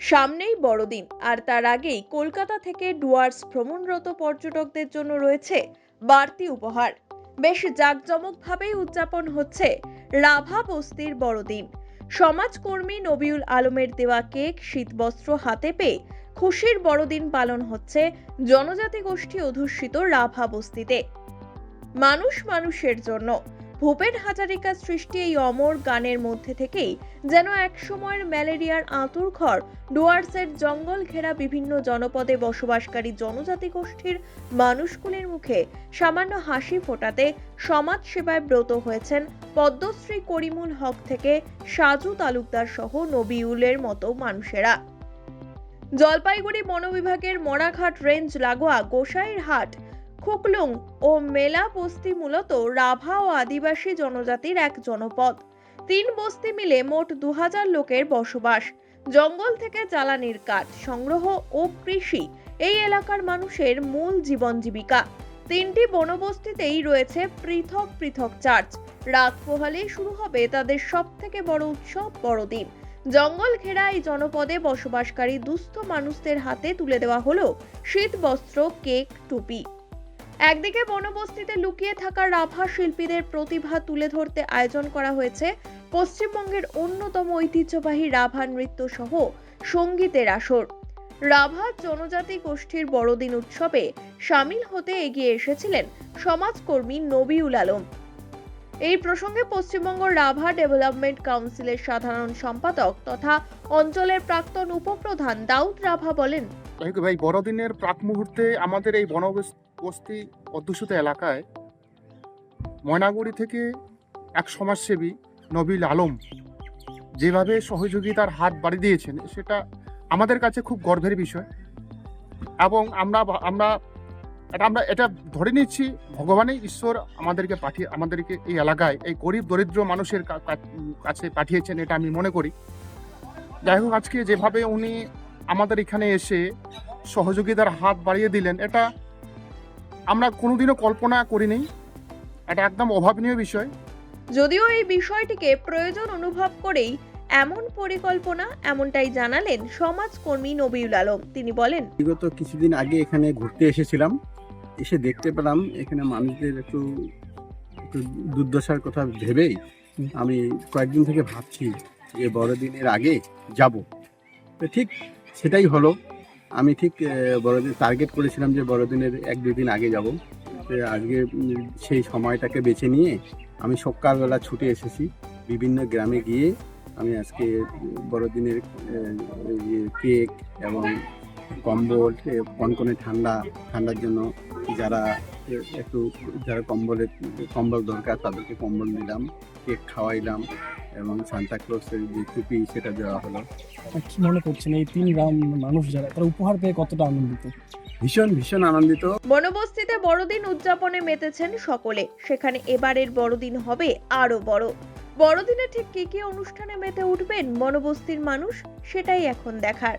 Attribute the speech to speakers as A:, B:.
A: সামনেই বড়দিন, আর তার আগেই কলকাতা থেকে ডুয়ার্স ভ্রমণরত পর্যটকদের জন্য রয়েছে বাড়তি উপহার। বেশ জাঁকজমকভাবেই উদযাপন হচ্ছে রাভা বস্তির বড়দিন। সমাজকর্মী নবিউল আলমের দেওয়া কেক, শীতবস্ত্র হাতে পেয়ে খুশির বড়দিন পালন হচ্ছে জনজাতি গোষ্ঠী অধ্যুষিত রাভা বস্তিতে। মানুষ মানুষের জন্য ভূপেন হাজারিকার সৃষ্টি এই অমর গানের মধ্যে থেকেই যেন এক একসময়ের ম্যালেরিয়ার আঁতুর ঘর, ডুয়ার্সের জঙ্গল ঘেরা বিভিন্ন জনপদে বসবাসকারী জনজাতি গোষ্ঠীর মানুষগুলির মুখে সামান্য হাসি ফোটাতে সমাজ সেবায় ব্রত হয়েছেন পদ্মশ্রী করিমুল হক থেকে সাজু তালুকদার সহ নবিউলের মতো মানুষেরা। জলপাইগুড়ি বন বিভাগের মরাঘাট রেঞ্জ লাগোয়া গোসাইর হাট খুকলুং ও মেলা বস্তি মূলত রাভা ও আদিবাসী জনজাতির এক জনপদ। তিন বস্তি মিলে মোট দু হাজার লোকের বসবাস। জঙ্গল থেকে জ্বালানির কাঠ সংগ্রহ ও কৃষি এই এলাকার মানুষের মূল জীবন জীবিকা। তিনটি বনবস্তিতেই রয়েছে পৃথক পৃথক চার্চ। রাত পোহালেই শুরু হবে তাদের সব থেকে বড় উৎসব বড়দিন। জঙ্গল ঘেরা এই জনপদে বসবাসকারী দুস্থ মানুষদের হাতে তুলে দেওয়া হলো শীত বস্ত্র কেক, টুপি। একদিকে বনবস্তিতে লুকিয়ে থাকা রাভা শিল্পীদের প্রতিভা তুলে ধরতে আয়োজন করা হয়েছে, পশ্চিমবঙ্গের অন্যতম ঐতিহ্যবাহী রাভা নৃত্য সহ সঙ্গীতের আসর। রাভা জনজাতি গোষ্ঠীর বড়দিন উৎসবে সামিল হতে এগিয়ে এসেছিলেন সমাজকর্মী নবিউল আলম। এই প্রসঙ্গে পশ্চিমবঙ্গ রাভা ডেভেলপমেন্ট কাউন্সিলের সাধারণ সম্পাদক তথা অঞ্চলের প্রাক্তন উপপ্রধান দাউদ রাভা বলেন
B: ভাই, বড়দিনের প্রাক মুহূর্তে আমাদের এই বনবস্তি অধ্যুষিত এলাকায় ময়নাগুড়ি থেকে এক সমাজসেবী নবীল আলম যেভাবে সহযোগিতার হাত বাড়ি দিয়েছেন, সেটা আমাদের কাছে খুব গর্বের বিষয়। এবং আমরা আমরা এটা আমরা এটা ধরে নিচ্ছি ভগবানই ঈশ্বর আমাদেরকে পাঠিয়ে আমাদেরকে এই এলাকায় এই গরিব দরিদ্র মানুষের কাছে পাঠিয়েছেন এটা আমি মনে করি। যাই হোক আজকে যেভাবে উনি আমাদের এখানে এসে সহযোগিতার হাত বাড়িয়ে দিলেন এটা আমরা কোনোদিনও কল্পনা করিনি। এটা একদম অভাবনীয় বিষয়।
A: যদিও এই বিষয়টিকে প্রয়োজন অনুভব করেই এমন পরিকল্পনা এমনটাই জানালেন সমাজকর্মী নবিউল আলম। তিনি বলেন
C: বিগত কিছুদিন আগে এখানে ঘুরতে এসেছিলাম। এসে দেখতে পেলাম, এখানে মানুষদের একটু একটু দুর্দশার কথা ভেবেই আমি কয়েকদিন থেকে ভাবছি যে বড়দিনের আগে যাব। তো ঠিক সেটাই হলো। আমি ঠিক বড়দিন টার্গেট করেছিলাম যে বড়দিনের এক দুই দিন আগে যাব। আজকে সেই সময়টাকে বেছে নিয়ে আমি সকালবেলা ছুটে এসেছি। বিভিন্ন গ্রামে গিয়ে আমি আজকে বড়দিনের কেক এবং কম্বল কনকনে ঠান্ডা ঠান্ডার জন্য যারা একটু যারা কম্বলের কম্বল দরকার তাদেরকে কম্বল দিলাম কেক খাওয়াইলাম এবং সান্তাক্লসের যে টুপি সেটা দেওয়া হলো।
D: কি মনে করছেন এই তিন গ্রাম মানুষ যারা তারা উপহার পেয়ে কতটা আনন্দিত?
C: ভীষণ ভীষণ আনন্দিত।
A: বনবস্তিতে বড়দিন উদযাপনে মেতেছেন সকলে সেখানে এবারের বড়দিন হবে আরও বড়। বড়দিনে ঠিক কি কি অনুষ্ঠানে মেতে উঠবেন বনবস্তির মানুষ সেটাই এখন দেখার।